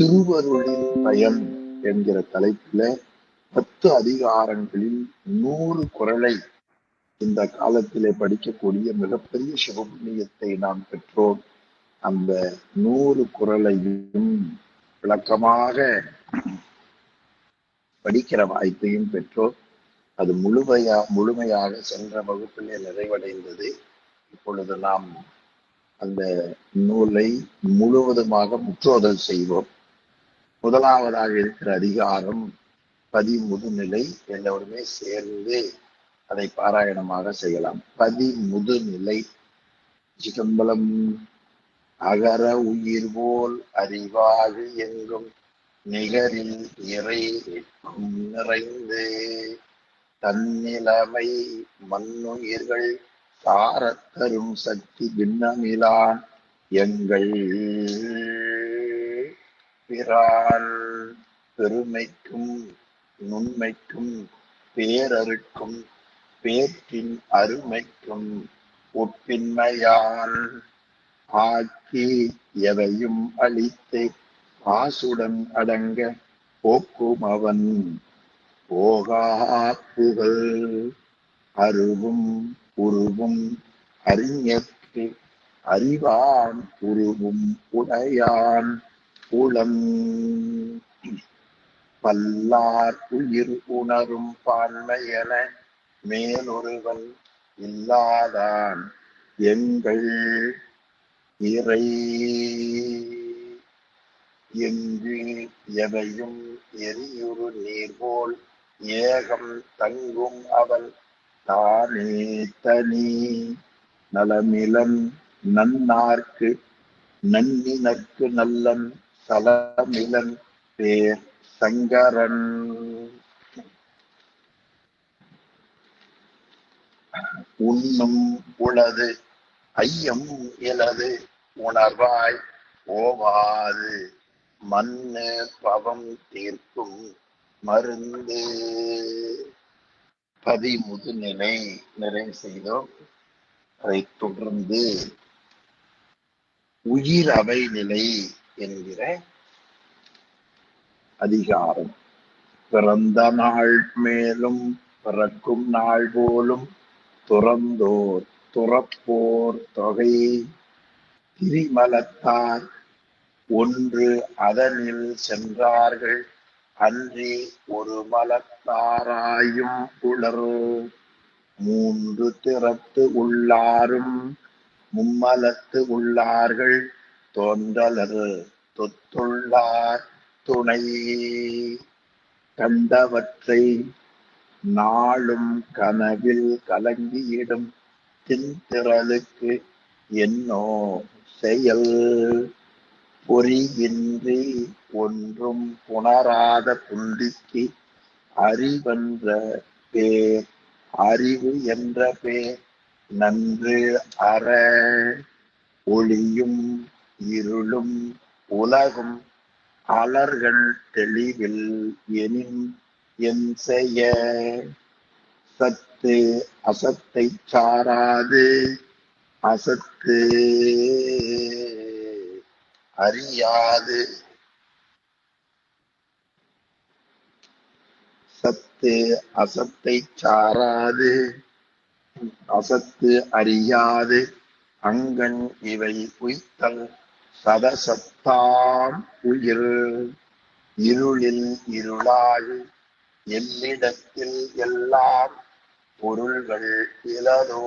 திருவருளின் பயன் என்கிற தலைப்பில பத்து அதிகாரங்களில் நூறு குரலை இந்த காலத்திலே படிக்கக்கூடிய மிகப்பெரிய சிவபுண்ணியத்தை நாம் பெற்றோம். அந்த நூறு குரலையும் விளக்கமாக படிக்கிற வாய்ப்பையும் பெற்றோம். அது முழுமையா முழுமையாக சென்ற வகுப்பிலே நிறைவடைந்தது. இப்பொழுது நாம் அந்த நூலை முழுவதுமாக முற்றோதல் செய்வோம். முதலாவதாக இருக்கிற அதிகாரம் பதிமுதுநிலை எல்லோருமே சேர்ந்து அதை பாராயணமாக செய்யலாம். பதிமுதுநிலை சிதம்பலம் அகர உயிர் போல் அறிவாகு எங்கும் நிகரில் நிறை நிற்கும் நிறைந்து தன்னிலைமை மண்ணுயிர்கள் சாரத்தரும் சக்தி பின்னமிலான் எங்கள் பிறால் பெருமைக்கும் நுண்மைக்கும் பேரருக்கும் பேற்றின் அருமைக்கும் ஒப்பின்மையால் ஆக்கி எவையும் அழித்து ஆசுடன் அடங்க போக்கும் அவன் போகா புகழ் அருவும் உருவும் அறிஞர்க்கு அறிவான் உருவும் உடையான். உளம் பல்லார் உயிர் உணரும் பான்மையென மேலொருவன் இல்லாதான் எங்கள் இறை எங்கு எவையும் எரியுறு நீர்போல் ஏகம் தங்கும் அவள் தானே தனி நலமிலன் நன்னார்க்கு நன்னினர்க்கு நல்லன் சலமிலன் பேர் சங்கரன். உண்ணும் உளது ஐயம் இலது உணர்வாய் ஓவாது. மண்ணு பவம் தீர்க்கும் மருந்து. பதிமுது நிலை நிறைவு செய்தோம். அதைத் தொடர்ந்து உயிர் அவை நிலை என்கிற அதிகாரம். பிறந்த நாள் மேலும் பிறக்கும் நாள் போலும் துறந்தோர் துறப்போர் தொகை திரிமலத்தார் ஒன்று அதனில் சென்றார்கள் அன்றி ஒரு மலத்தாராயும் உளர். மூன்று திறத்து உள்ளாரும் மும்மலத்து உள்ளார்கள் தோன்றலர் தொத்துள்ளார் துணை. கண்டவற்றை நாளும் கனவில் கலங்கியிடும் தின்திரளுக்கு என்னோ செயல். பொறியின்றி ஒன்றும் புணராத புள்ளிக்கு அறிவென்ற பேர் அறிவு என்ற பேர் நன்று அற ஒளியும் இருளும் உலகும் அலர்கள் தெளிவில் எனின் என் செய்ய. சத்து அசத்தை சாராது. அசத்து அறியாது. சத்து அசத்தை சாராது. அசத்து அறியாது. அங்கன் இவை உய்த்தல் சதசத்தாம் உயிர். இருளில் இருளாய் என்னிடத்தில் எல்லாம் பொருள்கள் இலதோ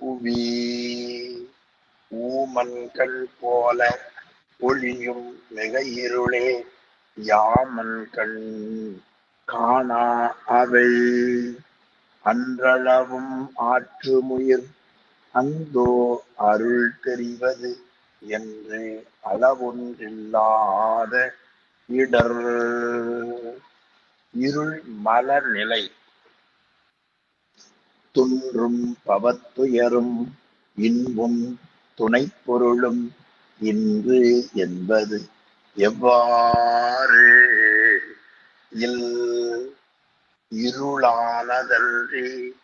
புவி ஊமன்கள் போல ஒளியும் மிக இருளே யாமன் கண் காணா அவை அன்றளவும் ஆற்றுமுயிர். அந்தோ அருள் தெரிவது என்று அளவொன்றில்லாத இடர். இருள் மலர் நிலை. துன்றும் பவத்துயரும் இன்பும் துணை பொருளும் இன்று என்பது எவ்வாறு? இல் இருளானதன்றி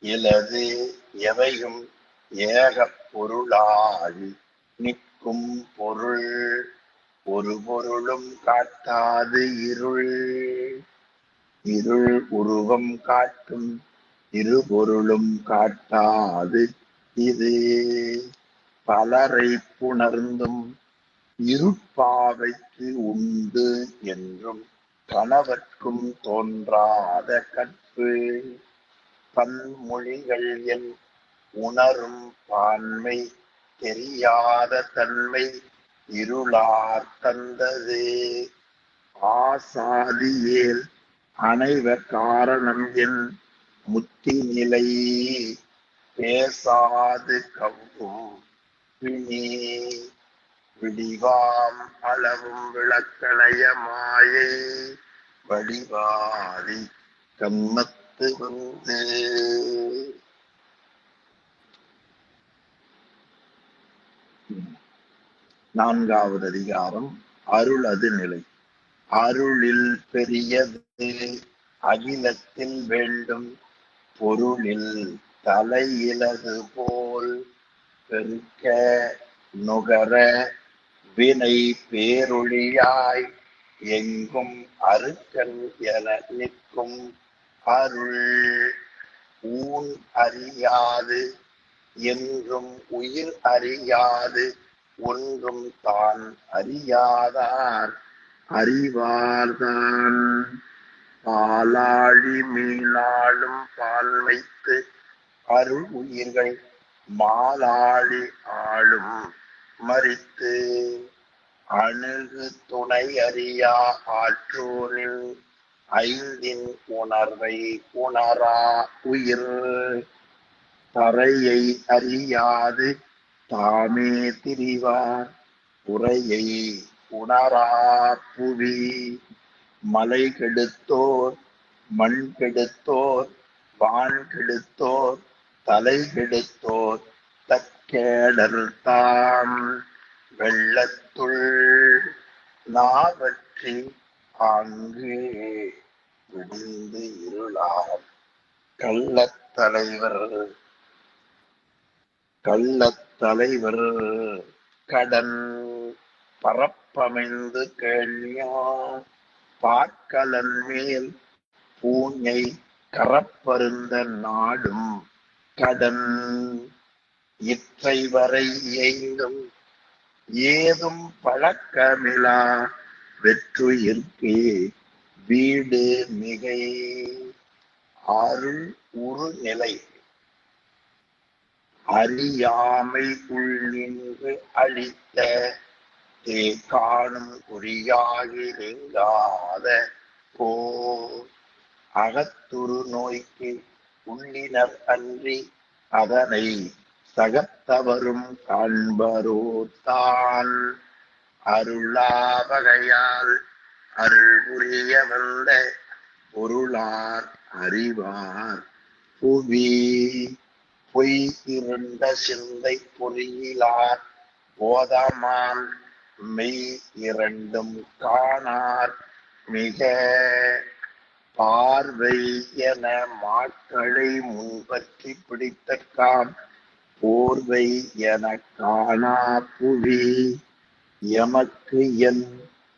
இலது எவையும் ஏக பொருளாகி நிற்கும் பொருள் ஒரு பொருளும் காட்டாது இருள். இருள் உருவம் காட்டும் இரு பொருளும் காட்டாது இது. பலரை புணர்ந்தும் இருப்பாவைக்கு உண்டு என்றும் கணவர்க்கும் தோன்றாத கற்பு. பன்மொழிகள் என் உணரும் பான்மை தெரியாத தன்மை இருளார் தந்தது. ஆசாதியேல் அனைவ காரணம் என் முத்தி நிலை பேசாது கவ்வும் பிணி. விடிவாம் அளவும் விளக்கணைய மாயை. வடிவாதி கம்மத்து வந்து. நான்காவது அதிகாரம் அருள் அது நிலை. அருளில் பெரியது அகிலத்தில் வேண்டும். பொருளில் தலையிலது போல் பெருக்க நுகர வினை பேரொழியாய் எங்கும் அருக்கல் என நிற்கும் அருள். ஊன் அறியாது என்றும் உயிர் அறியாது ஒன்றும் தான் அறியாதார் அறிவார்தான். பாலாழி மீனாளும் பால் வைத்து அருள் உயிர்கள் மாலாழி ஆளும் மறித்து. அணுகு துணை அறியா ஆற்றோரில் ஐந்தின் உணர்வை உணரா உயிர். தரையை அறியாது தாமே திரிவார் உரையை உணராப்புவி புவி. மலை கெடுத்தோர் மண் கெடுத்தோர் வான் கெடுத்தோர் தலை கெடுத்தோர் தற்கேடர் தாம். வெள்ளத்துள் நாவற்றி ஆங்கு விடிந்து இருளார். கள்ளத் தலைவர் கள்ளத் தலைவர் கடன் பரப்பமைந்து கேள்வியா பார்க்கலன் மேல் பூஞ்சை கரப்பருந்த நாடும் கடன் இற்றை வரை எய்தும். ஏதும் பழக்கமிலா வெற்றுயிர்க்கே வீடு மிகை. அருள் உரு நிலை அறியாமை உள்ளின்று அளித்த தே காணும் குறியாகி போ அகத்துரு நோய்க்கு உள்ளினர் அன்றி அதனை சகத்தவரும் காண்பரோ தான் அருளாவகையால் அருள் புரிய வந்த பொருளார் அறிவார் புவி. பொய் இருண்ட சிந்தை பொறியிலார் போதமான் மெய் இரண்டும் காணார். மிக பார்வை என மாக்களை முன்பற்றி பிடித்தற்காம் போர்வை என காணா புவி. எமக்கு என்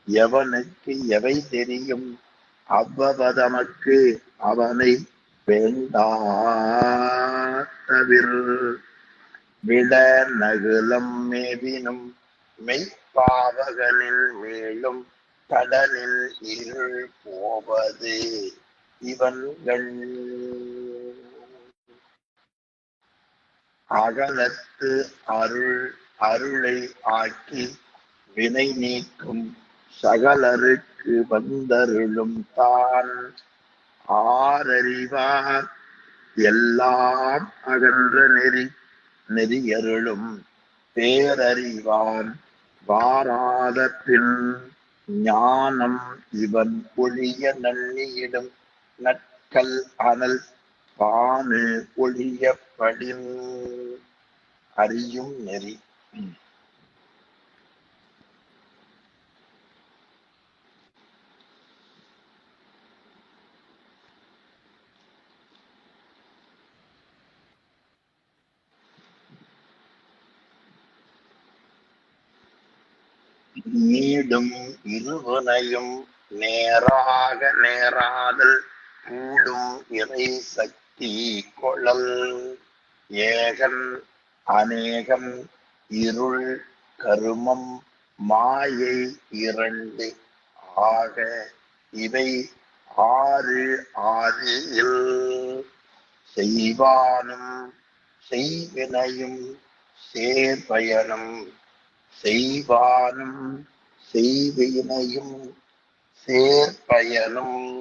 எவனுக்கு எவை தெரியும்? அவ்வவதமக்கு அவனை வேண்டா விட நகுலம் மேவினும் மெய்ப்பாவகனில் மேலும் கடலில் இருள் போவது இவன்கள். அகலத்து அருள் அருளை ஆக்கி வினை நீக்கும் சகலருக்கு வந்தருளும் தான். ஆரறிவார் எல்லாம் அகன்ற நெறி நெறியருளும் பேரறிவான். வாராத பின் ஞானம் இவன் ஒழிய நன்னியிடும் நற்கல் அனல் பானு ஒழிய படின் அறியும் நெறி. நீடும் இருவனையும் நேராக நேராதல் கூடும் இறை சக்தி கொழல் ஏகன் அநேகம் இருள் கருமம் மாயை இரண்டு ஆக இவை ஆறு ஆறு இல் செய்வானும் செய்வினையும் சேர்பயனும் செய்வானும் செய்வினையும் சேர்பயனும்.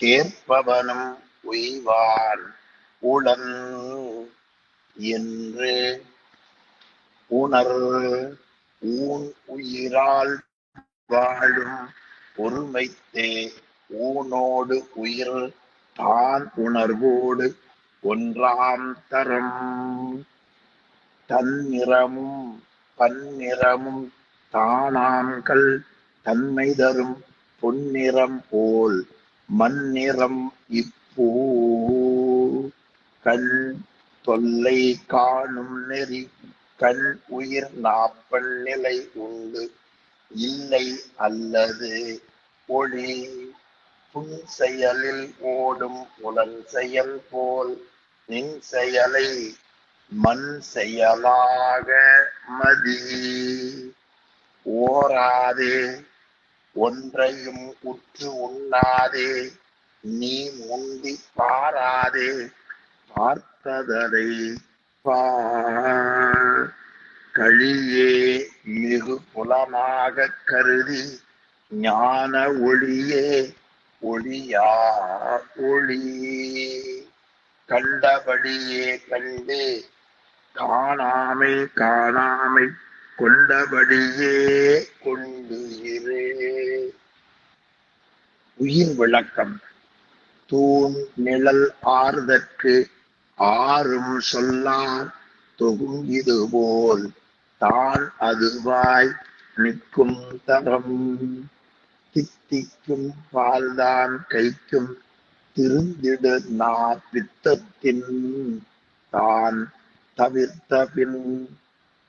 சேர்ப்பவனும் உய்வான் உளன் என்று. உணர் ஊன் உயிரால் வாழும் ஒருமைத்தே ஊனோடு உயிர் தான் உணர்வோடு ஒன்றாம் தரம். தன்னிறமும் பன்னிறமும் தானாம்கள் தன்மை தரும் பொன்னிறம் போல் மண்ணிறம் இப்பூ. கண் தொல்லை காணும் நெறி கண் உயிர் நாப்பல் நிலை உண்டு. இல்லை அல்லது ஒளி புன் செயலில் ஓடும் புலன் செயல் போல் நின் செயலை மண் செயலாக மதி. ஓராதே ஒன்றையும் உற்று உண்ணாதே நீ முந்தி பாராதே பார்த்ததனை கழியே மிகு புலமாக கருதி ஞான ஒளியே ஒளியா ஒளி. கண்டபடியே கண்டு காணாமை காணாமை கொண்டபடியே கொண்டு உயிர் விளக்கம். தூண் நிழல் ஆறுதற்கு ஆறும் சொல்லார் தொகுங்கிது போல் தான் அதுவாய் நிற்கும் தரம். தித்திக்கும் பால்தான் கைக்கும் திருந்திடு நா பித்தத்தின் தான் தவிர்த்த பின்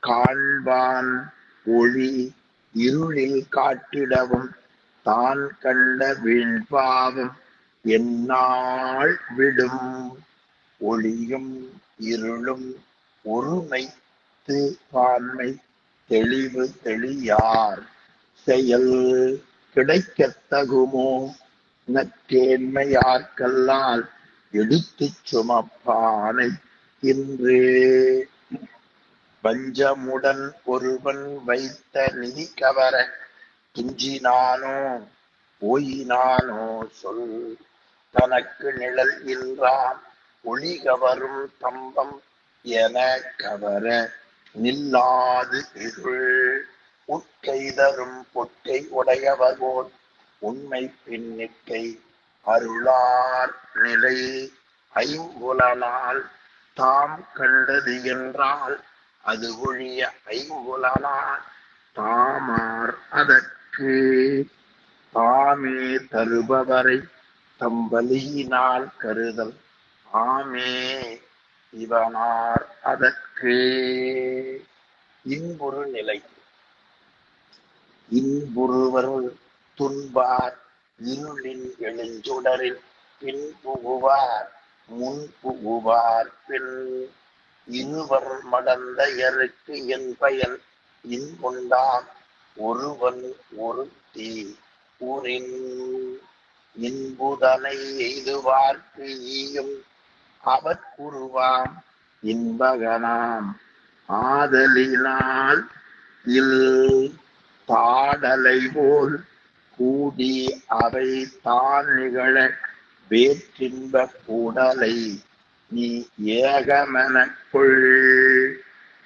காண்பான் ஒளி இருளில் காட்டிடவும் தான் கண்ட வீழ்பாவம் என்னால் விடும். ஒளியும் இருளும் ஒருமைத்து பான்மை தெளிவு தெளியார். செயல் கிடைக்கத்தகுமோ நற்றேன்மையார்கல்லால் எடுத்துச் சுமப்பானை இன்று வஞ்சமுடன் ஒருவன் வைத்த நிதி கவர துஞ்சினானோ போயினானோ சொல். தனக்கு நிழல் இன்றான் ஒளி கவரும் தம்பம் என கவர நில்லாது இருள். உட்கைதரும் பொற்கை உடையவர்கோன் உண்மை பின்னிக்கை அருளார் நிலை. ஐம்புலனால் தாம் கண்டது என்றால் அது ஒழிய ஐம்புலனால் தாமார் அதற்கு. தாமே தருபவரை தம்பலியினால் கருதல். ஆமே இவனார் அதற்கு. இன்புறு நிலை. இன்புறுவர் துன்பார் இருளின் எழுஞ்சுடரில் பின் புகுவார். முன் புகுவார் பின் இருவர் மடந்தையருக்கு என் பயன். இன்புண்டான் ஒருவன் ஒருத்தி ஊரின் இன்புதனை எய்துவார்க்கு ஈயும். அவற்குருவாம் இன்பகனாம் ஆதலினால் இல் பாடலை போல் கூடி அவை தான் நிகழ வேற்றின்ப கூடலை. நீ ஏகமனக்குள்.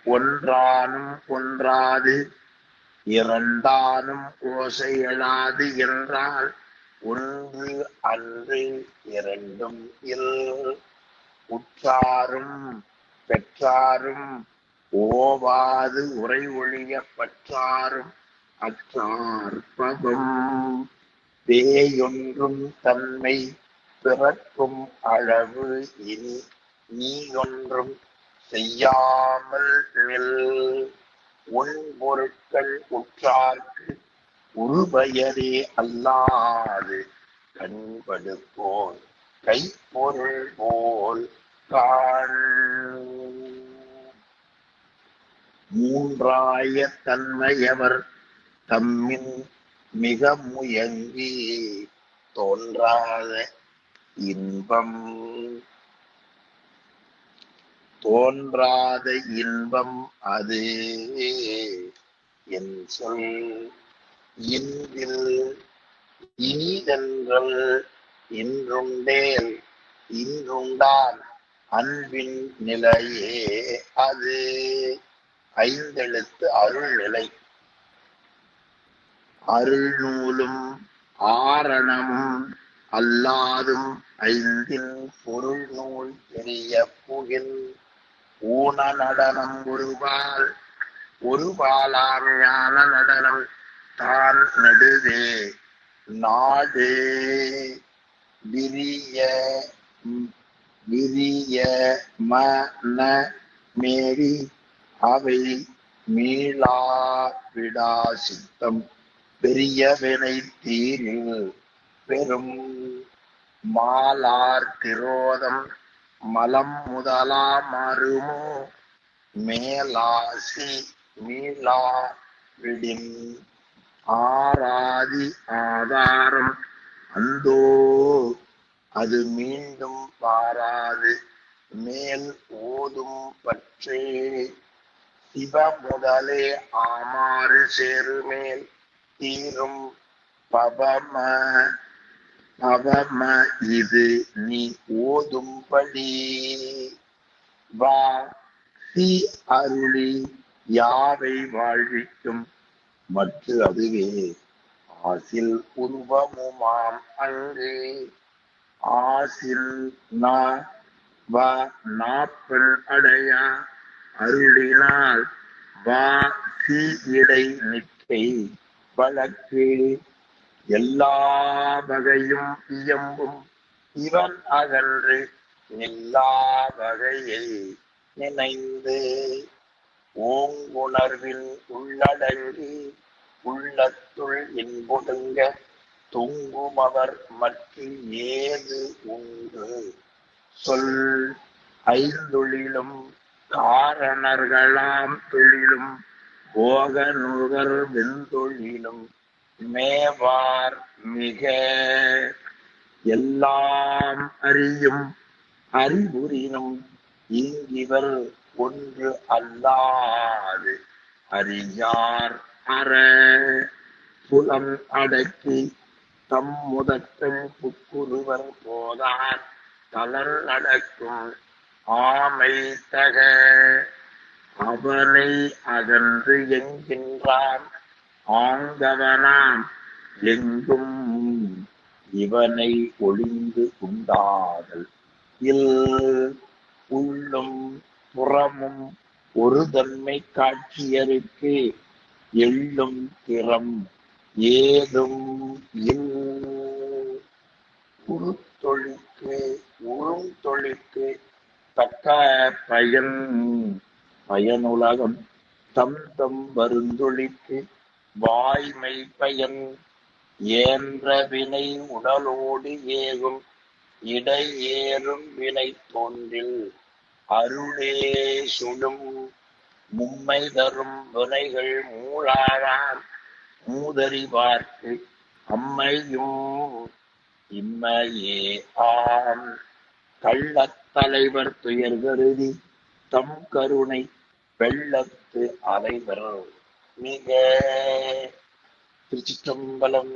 ஒன்றானும் ஒன்றாது இரண்டானும் ஓசையலாது என்றால் ஒன்று அன்று இரண்டும் இல். உற்றாரும் பெற்றாரும் ஓவாது உரை ஒழிய பற்றாரும் அற்றார்பதம் பேயொன்றும் தன்மை பிறக்கும் அளவு இனி நீ ஒன்றும் செய்யாமல் நில். உன் பொருட்கள் உற்றார்க்கு உருபயரே அல்லாது கண்படுப்போர் கைப்பொருள் போல் காண். மூன்றாய தன்மையவர் தம்மின் மிக முயங்கி தோன்றாத இன்பம். தோன்றாத இன்பம் அது. என் சொல் இன்பில் இனிதென்றல் இன்றுண்டேல் இன்றுண்டான் அன்பின் நிலையே அது. ஐந்தெழுத்து அருள் நிலை. அருள் நூலும் ஆரணமும் அல்லாதும் ஐந்தில் பொருள் நூல் பெரிய புகில். ஊன நடனம் ஒருபால் ஒருபாலாம் ஞான நடனம் தான் நடுவே. நாடு விரிய விரிய மன மேரி அவை மீளா விடா சித்தம். பெரிய வினை தீரில் பெரும் மாலார் திரோதம் மலம் முதலா மறுமோ? மேலாசி மீளா விடின் ஆராதி ஆதாரம் அந்தோ அது மீண்டும் பாராது மேல் ஓதும் பற்றே. சிவ முதலே ஆமாறு சேருமேல் தீரும் பபம அவம இது நீ ஓதும்படி. வா சி அருளி யாவை வாழ்விக்கும்? மற்ற அதுவே ஆசில் உருவமுமாம் அங்கு. ஆசில் நா வா நாப்பல் அடையா அருளினால். வா சீ இடை நிற்கை வழக்கு எல்லா வகையும் இயம்பும். இவன் அகன்று எல்லா வகையை நினைந்து ஓங்குணர்வில் உள்ளடங்கி உள்ளத்துள் இன்புடுங்க. தொங்குமவர் மற்றும் ஏது உண்டு? சொல் ஐந்தொழிலும் காரணர்களாம் தொழிலும் போக நுகர் வெந்தொழிலும் மேவார் மிக. எல்லாம் அறியும் அறிவுறினும் இங்கிவர் ஒன்று அல்லாது. அறியார் அற புலம் அடக்கி தம் முதற்றும் புக்குருவர் போதார். தளர் நடக்கும் ஆமை தக. அவனை அகன்று என்கின்றான் ஆழ்ந்தவனாம் எங்கும் இவனை ஒளிந்து உண்டாதல். இல் உள்ளும் புறமும் ஒரு தன்மை காட்சியருக்கு எள்ளும் திறம் ஏதும் இல் உருத்தொழிக்கு உறுந்தொழிக்கு தக்க பயன் பயனுலகம் தம் தம் வருந்தொழிக்கு வாய்மை பயன் ஏன்ற வினை உடலோடு ஏகும் இடை ஏறும் வினை தோன்றில் அருளே சுடும் மும்மை தரும் வினைகள் மூளாவார் மூதறி பார்த்து அம்மையும் இம்மையே ஆம். கள்ளத்தலைவர் துயர் கருதி தம் கருணை வெள்ளத்து அலைவர். மிக திருச்சிற்றம்பலம்